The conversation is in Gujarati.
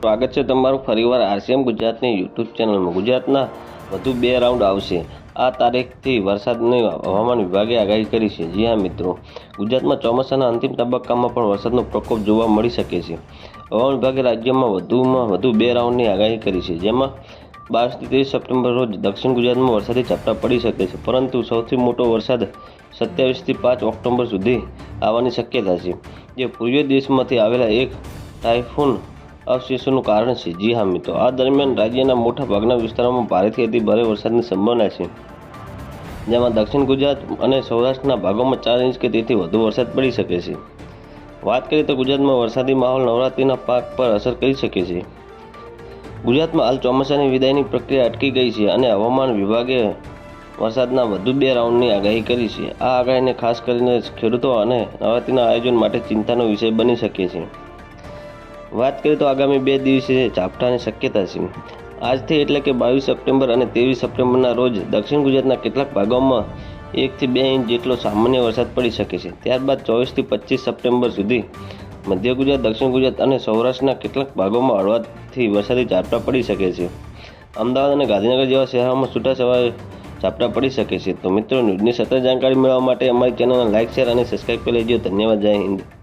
સ્વાગત છે તમારું ફરીવાર આરસીએમ ગુજરાતની યુટ્યુબ ચેનલમાં. ગુજરાતના વધુ બે રાઉન્ડ આવશે. આ તારીખથી વરસાદની હવામાન વિભાગે આગાહી કરી છે. જી હા, મિત્રો. ગુજરાતમાં ચોમાસાના અંતિમ તબક્કામાં પણ વરસાદનો પ્રકોપ જોવા મળી શકે છે. હવામાન વિભાગે રાજ્યમાં વધુમાં વધુ બે રાઉન્ડની આગાહી કરી છે. જેમાં બારથી ત્રીસ સપ્ટેમ્બર રોજ દક્ષિણ ગુજરાતમાં વરસાદી ઝાપટા પડી શકે છે. પરંતુ સૌથી મોટો વરસાદ સત્યાવીસથી પાંચ ઓક્ટોબર સુધી આવવાની શક્યતા છે. જે પૂર્વીય દેશમાંથી આવેલા એક ટાઇફૂન અવશેષોનું કારણ છે. જી હા મિત્રો, આ દરમિયાન રાજ્યના મોટા ભાગના વિસ્તારોમાં ભારેથી અતિ ભારે વરસાદની સંભાવના છે. જેમાં દક્ષિણ ગુજરાત અને સૌરાષ્ટ્રના ભાગોમાં ચાર ઇંચ કે તેથી વધુ વરસાદ પડી શકે છે. વાત કરીએ તો ગુજરાતમાં વરસાદી માહોલ નવરાત્રિના પાક પર અસર કરી શકે છે. ગુજરાતમાં હાલ ચોમાસાની વિદાયની પ્રક્રિયા અટકી ગઈ છે અને હવામાન વિભાગે વરસાદના વધુ બે રાઉન્ડની આગાહી કરી છે. આ આગાહીને ખાસ કરીને ખેડૂતો અને નવરાત્રિના આયોજન માટે ચિંતાનો વિષય બની શકે છે. વાત કરીએ તો આગામી બે દિવસે ઝાપટાની શક્યતા છે. આજથી એટલે કે બાવીસ સપ્ટેમ્બર અને ત્રેવીસ સપ્ટેમ્બરના રોજ દક્ષિણ ગુજરાતના કેટલાક ભાગોમાં એકથી બે ઇંચ જેટલો સામાન્ય વરસાદ પડી શકે છે. ત્યારબાદ ચોવીસથી પચીસ સપ્ટેમ્બર સુધી મધ્ય ગુજરાત, દક્ષિણ ગુજરાત અને સૌરાષ્ટ્રના કેટલાક ભાગોમાં હળવાથી વરસાદી ઝાપટા પડી શકે છે. અમદાવાદ અને ગાંધીનગર જેવા શહેરોમાં છૂટાછવાયા ઝાપટા પડી શકે છે. તો મિત્રો, ન્યૂઝની સતત જાણકારી મેળવવા માટે અમારી ચેનલને લાઇક શેર અને સબસ્ક્રાઈબ કરી લેજો. ધન્યવાદ. જય હિન્દ.